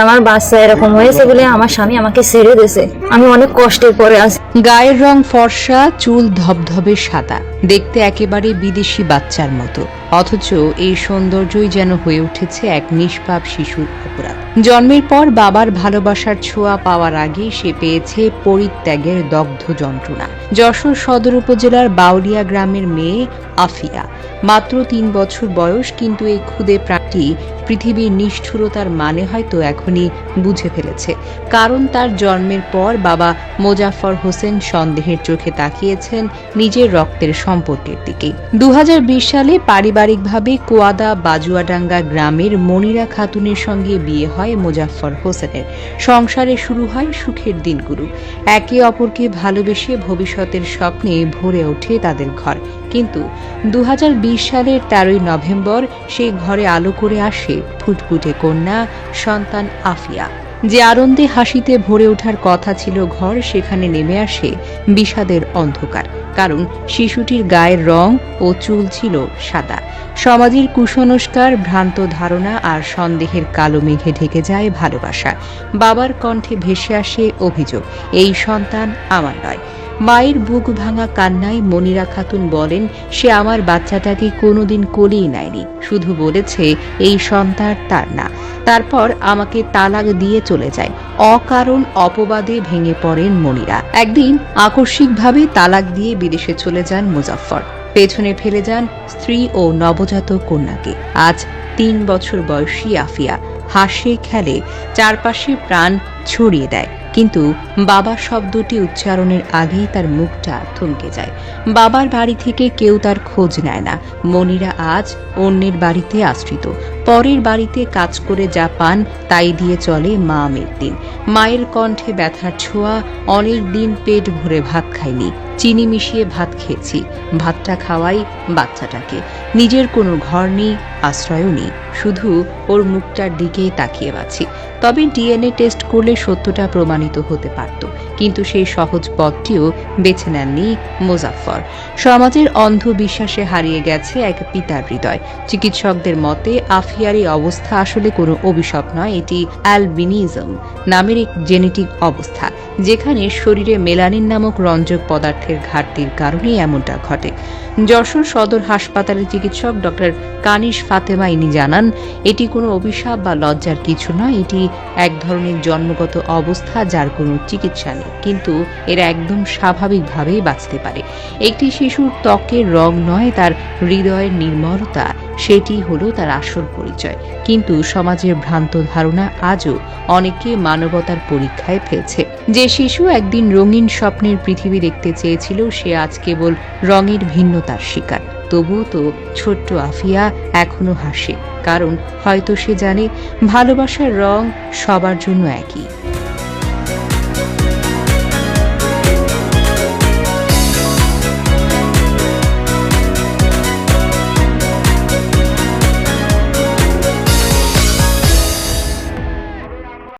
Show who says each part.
Speaker 1: আমার বাচ্চা এরকম হয়েছে বলে আমার স্বামী আমাকে ছেড়ে দিয়েছে। আমি অনেক কষ্টের পরে আছি।
Speaker 2: গায়ের রং ফর্সা, চুল ধবধবে সাদা। দেখতে একেবারে বিদেশি বাচ্চার মতো। অথচ এই সৌন্দর্যই যেন হয়ে উঠেছে এক নিষ্পাপ শিশুর অপরাধ। জন্মের পর বাবার ভালোবাসার ছোঁয়া পাওয়ার আগে সে পেয়েছে পরিত্যাগের দগ্ধ যন্ত্রণা। যশোর সদর উপজেলার বাউলিয়া গ্রামের মেয়ে আফিয়া। মাত্র তিন বছর বয়স, কিন্তু এই ক্ষুদে প্রাণটি পৃথিবীর নিষ্ঠুরতার মানে হয়তো এখনই বুঝে ফেলেছে। কারণ তার জন্মের পর বাবা মোজাফর হোসেন সন্দেহের চোখে তাকিয়েছেন নিজের রক্তের সম্পর্কের দিকে। দু হাজার বিশ সালে পারিবারিকভাবে কোয়াদা বাজুয়াডাঙ্গা গ্রামের মনিরা খাতুনের সঙ্গে বিয়ে হয় মোজাফর হোসেনের। সংসারে শুরু হয় সুখের দিনগুলো। একে অপরকে ভালোবেসে ভবিষ্যতের স্বপ্নে ভরে ওঠে তাদের ঘর। কিন্তু দু হাজার বিশ সালের তেরোই নভেম্বর সেই ঘরে আলো করে আসে ফুটফুটে কন্যা, সন্তান আফিয়া। যে আনন্দে হাসিতে ভরে ওঠার কথা ছিল ঘর, সেখানে নেমে আসে বিষাদের অন্ধকার। কারণ শিশুটির গায়ের রং ও চুল ছিল সাদা। সমাজের কুসংস্কার, ভ্রান্ত ধারণা আর সন্দেহের কালো মেঘে ঢেকে যায় ভালোবাসা। বাবার কণ্ঠে ভেসে আসে অভিযোগ, এই সন্তান আমার নয়। মায়ের বুক ভাঙা কান্নায় মনিরা খাতুন বলেন, সে আমার বাচ্চাটাকে কোনোদিন কোলেই নেয়নি। শুধু বলেছে, এই সন্তান তার না। তারপর আমাকে তালাক দিয়ে চলে যায়। অকারণ অপবাদে ভেঙে পড়েন মনিরা। একদিন আকস্মিকভাবে তালাক দিয়ে বিদেশে চলে যান মুজাফফর। পেছনে ফেলে যান স্ত্রী ও নবজাতক কন্যাকে। আজ তিন বছর বয়সী আফিয়া। হাসে খেলে চারপাশে প্রাণ ছড়িয়ে দেয়। কিন্তু বাবা শব্দটি উচ্চারণের আগেই তার মুখটা থমকে যায়। বাবার বাড়ি থেকে কেউ তার খোঁজ নেয় না। মনিরা আজ অন্যের বাড়িতে আশ্রিত। পরের বাড়িতে কাজ করে যা পান, তাই দিয়ে চলে মা দিন। মায়ের কণ্ঠে ব্যথার ছোঁয়া, অনেক দিন পেট ভরে ভাত খাইনি। চিনি মিশিয়ে ভাত খেয়েছি। ভাতটা খাওয়াই বাচ্চাটাকে। নিজের কোনো ঘর নেই, আশ্রয়ও নেই। শুধু ওর মুখটার দিকেই তাকিয়ে বাছি তবে ডিএনএ টেস্ট করলে সত্যটা প্রমাণিত হতে পারত। কিন্তু সেই সহজ পথটিও বেছে নেননি মোজাফফর। সমাজের অন্ধবিশ্বাসে হারিয়ে গেছে এক পিতার হৃদয়। চিকিৎসকদের মতে, আফিয়ার এই অবস্থা আসলে কোনো অভিশাপ নয়, এটি অ্যালবিনিজম নামের এক জেনেটিক অবস্থা, যেখানে শরীরে মেলানিন নামক রঞ্জক পদার্থের ঘাটতির কারণে এমনটা ঘটে। যশোর সদর হাসপাতালের চিকিৎসক ডক্টর কানিশ ফাতেমা ইনি জানান, এটি কোনো অভিশাপ বা লজ্জার কিছু নয়, এটি এক ধরনের জন্মগত অবস্থা যার কোনো চিকিৎসা নেই। কিন্তু এরা একদম স্বাভাবিকভাবেই বাঁচতে পারে। একটি শিশুর ত্বকের রং নয়, তার হৃদয়ের নির্মলতা, সেটি হলো তার আসল পরিচয়। কিন্তু সমাজের ভ্রান্ত ধারণা আজও অনেকে মানবতার পরীক্ষায় ফেলছে। যে শিশু একদিন রঙিন স্বপ্নের পৃথিবী দেখতে চেয়েছিল, সে আজ কেবল রঙের ভিন্নতার শিকার। তবুও তো ছোট্ট আফিয়া এখনও হাসে, কারণ হয়তো সে জানে ভালোবাসার রং সবার জন্য একই।